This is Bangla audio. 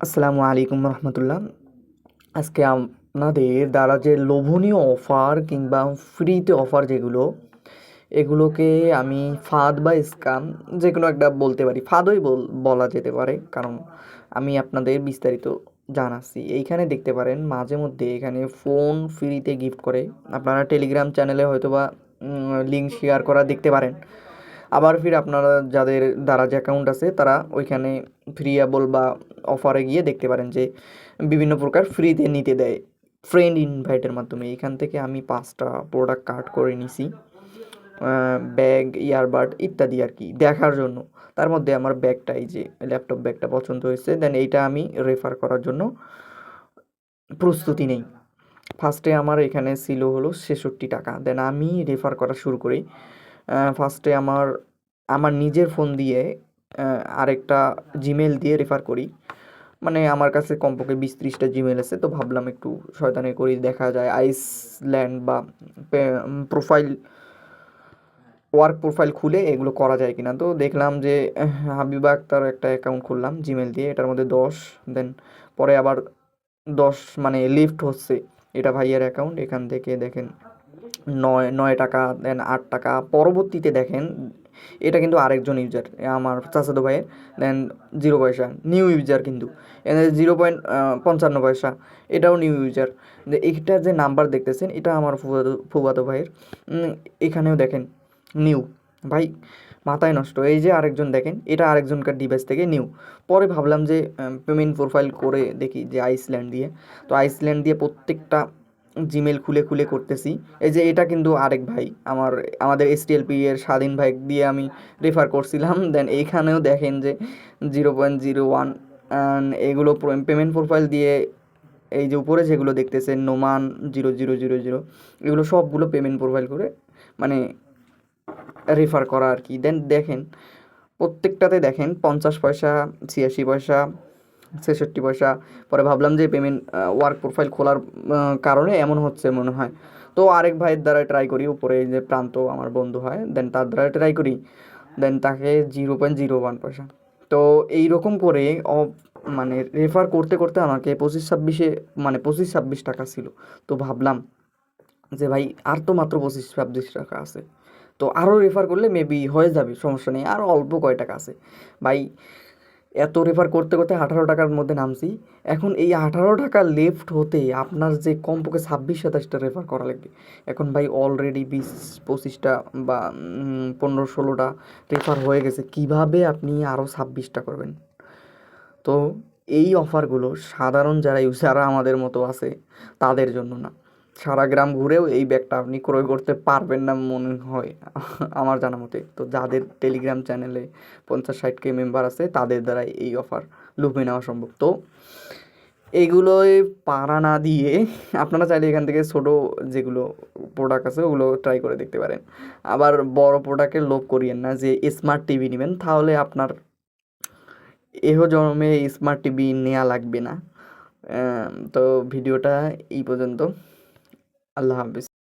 আসসালামু আলাইকুম রহমতুল্লাহ। আজকে আপনাদের দ্বারা যে লোভনীয় অফার কিংবা ফ্রিতে অফার যেগুলো, এগুলোকে আমি ফাঁদ বা স্কাম যে কোনো একটা বলতে পারি, ফাঁদই বল- যেতে পারে। কারণ আমি আপনাদের বিস্তারিত জানাচ্ছি। এইখানে দেখতে পারেন, মাঝে মধ্যে এখানে ফোন ফ্রিতে গিফট করে। আপনারা টেলিগ্রাম চ্যানেলে হয়তো বা লিঙ্ক শেয়ার করা দেখতে পারেন। আবার ফির আপনারা যাদের দ্বারা যে অ্যাকাউন্ট আছে, তারা ওইখানে ফ্রি ফ্রিয়াবল বা অফারে গিয়ে দেখতে পারেন যে বিভিন্ন প্রকার ফ্রিতে নিতে দেয়। ফ্রেন্ড ইনভাইটের মাধ্যমে। এখান থেকে আমি পাঁচটা প্রোডাক্ট কার্ড করে নিছি। ব্যাগ ইয়ারবাড ইত্যাদি আর কি দেখার জন্য। তার মধ্যে আমার ব্যাগটা এই যে ল্যাপটপ ব্যাগটা পছন্দ হয়েছে দেন এইটা আমি রেফার করার জন্য প্রস্তুতি নেই। ফার্স্টে আমার এখানে ছিল হলো ছেষট্টি টাকা। দেন আমি রেফার করা শুরু করি। ফার্স্টে আমার আমার নিজের ফোন দিয়ে আরেকটা জিমেল দিয়ে রেফার করি। মানে আমার কাছে কমপক্ষে বিশ ত্রিশটা জিমেল আছে, তো ভাবলাম একটু শয়তানি করি দেখা যায়। আইসল্যান্ড বা প্রোফাইল ওয়ার্ক প্রোফাইল খুলে এগুলো করা যায় কিনা। তো দেখলাম যে, হাবিবা আক্তার একটা অ্যাকাউন্ট খুললাম জিমেল দিয়ে, এটার মধ্যে দশ দেন পরে আবার দশ মানে লিফট হচ্ছে এটা ভাইয়ের অ্যাকাউন্ট এখান থেকে দেখেন। নয় নয় টাকা দেন আট টাকা। পরবর্তীতে দেখেন, এটা কিন্তু আরেকজন ইউজার আমার চাচাতো ভাইয়ের দেন জিরো পয়সা নিউ ইউজার কিন্তু। জিরো পয়েন্ট পঞ্চান্ন পয়সা, এটাও নিউ ইউজার এইটার যে নাম্বার দেখতেছেন, এটা আমার ফুফাতো ফুফাতো ভাইয়ের। এখানেও দেখেন নিউ ভাই, মাথায় নষ্ট। এই যে আরেকজন দেখেন, এটা আরেকজনকার ডিভাইস থেকে নিউ পরে ভাবলাম যে পেমেন্ট প্রোফাইল করে দেখি যে আইসল্যান্ড দিয়ে। তো আইসল্যান্ড দিয়ে প্রত্যেকটা জিমেল খুলে খুলে করতেছি। এই যে এটা কিন্তু আরেক ভাই, আমার, আমাদের এসটিএলপি এর স্বাধীন ভাই দিয়ে আমি রেফার করছিলাম। দেন এইখানেও দেখেন যে জিরো পয়েন্ট জিরো ওয়ান এগুলো পেমেন্ট প্রোফাইল দিয়ে এই যে উপরে যেগুলো দেখতেছেন নোমান জিরো জিরো জিরো জিরো এগুলো সবগুলো পেমেন্ট প্রোফাইল করে মানে রেফার করা আর কি। দেন দেখেন, প্রত্যেকটাতে দেখেন, পঞ্চাশ পয়সা, ছিয়াশি পয়সা ছেষট্টি পয়সা পরে ভাবলাম যে পেমেন্ট ওয়ার্ক প্রোফাইল খোলার কারণে এমন হচ্ছে মনে হয়। তো আরেক ভাইয়ের দ্বারা ট্রাই করি, উপরে যে প্রান্ত আমার বন্ধু হয় দেন তার দ্বারা ট্রাই করি দেন তাকে জিরো পয়েন্ট জিরো ওয়ান পয়সা। তো এই রকম করে মানে রেফার করতে করতে আমাকে পঁচিশ ছাব্বিশে মানে পঁচিশ ছাব্বিশ টাকা ছিল। তো ভাবলাম যে ভাই, আর তো মাত্র পঁচিশ ছাব্বিশ টাকা আছে। তো আরও রেফার করলে মেবি হয়ে যাবে, সমস্যা নেই। আর অল্প কয় টাকা আছে। ভাই এত রেফার করতে করতে আঠারো টাকার মধ্যে নামছি। এখন এই আঠারো টাকা লেফট হতে আপনার যে কমপক্ষে ছাব্বিশ, সাতাশটা রেফার করা লাগবে। এখন ভাই অলরেডি বিশ, পঁচিশটা বা পনেরো, ষোলোটা রেফার হয়ে গেছে। কীভাবে আপনি আরও ছাব্বিশটা করবেন? তো এই অফারগুলো সাধারণ যারা ইউজাররা আমাদের মতো আছে, তাদের জন্য না। সারা গ্রাম ঘুরেও এই ব্যাগটা আপনি ক্রয় করতে পারবেন না মনে হয়, আমার জানা মতে। তো যাদের টেলিগ্রাম চ্যানেলে পঞ্চাশ ষাট কে মেম্বার আছে, তাদের দ্বারা এই অফার লুপে নেওয়া সম্ভব। তো এইগুলোই পাড়া না দিয়ে আপনারা চাইলে এখান থেকে ছোটো যেগুলো প্রোডাক্ট আছে, ওগুলো ট্রাই করে দেখতে পারেন। আবার বড় প্রোডাক্টের লোভ করিয়েন না যে স্মার্ট টিভি নেবেন, তাহলে আপনার এহ জন্মে স্মার্ট টিভি নেওয়া লাগবে না। তো ভিডিওটা এই পর্যন্ত। আল্লাহ হাফিজ।